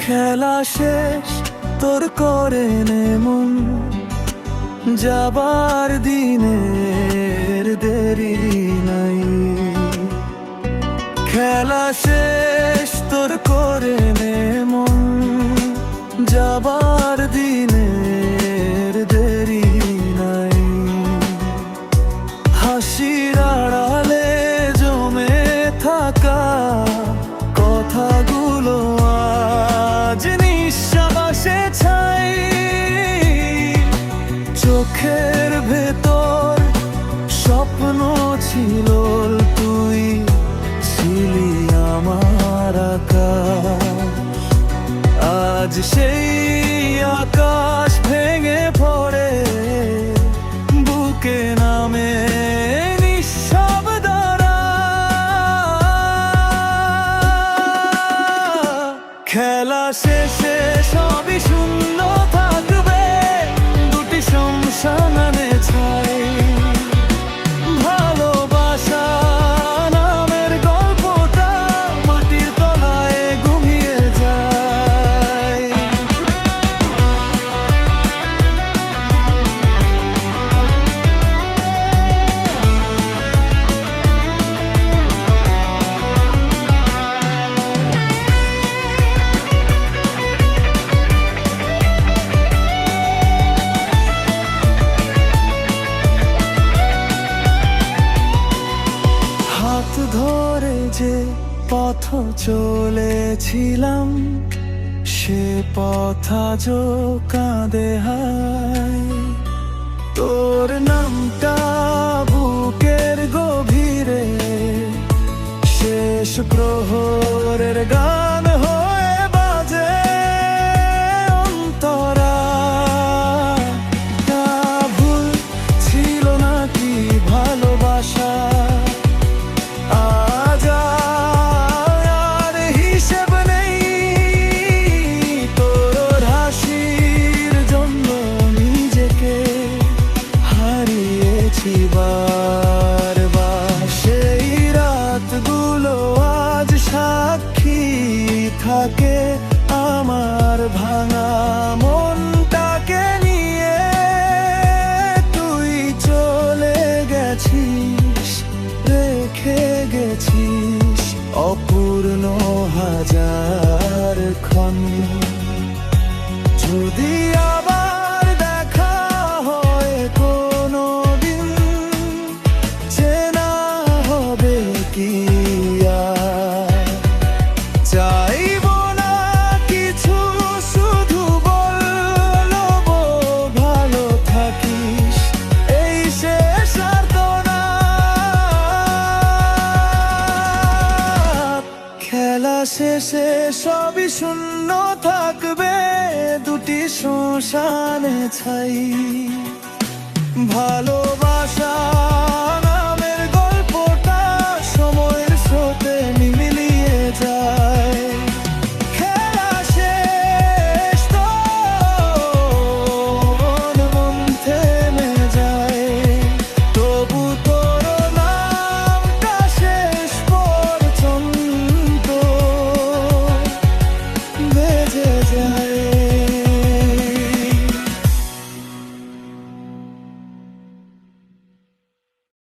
খেলা শেষ, তোর করে মন যাবার দিনের দেরি নাই। খেলা শেষ, তোর করে মন যাবার দিনের চোখের ভেতর স্বপ্ন ছিল তুই ছিলি আমার আজ সেই আকাশ ভেঙে পড়ে, বুকে নামে খেলা শেষে সবই পথ চলেছিলাম সে পথ আজ কাঁদে তোর নামটা বুকের গভীরে শেষ প্রহরের গান হারিয়েছি বারবার। সেই রাতগুলো আজ সাক্ষী থাকে আমার ভাঙা মনটাকে নিয়ে। তুই চলে গেছিস, রেখে গেছিস অপূর্ণ হাজার শেষে সবই শূন্য থাকবে। দুটি শ্মশানে ছাই। ভালোবাসা Yeah.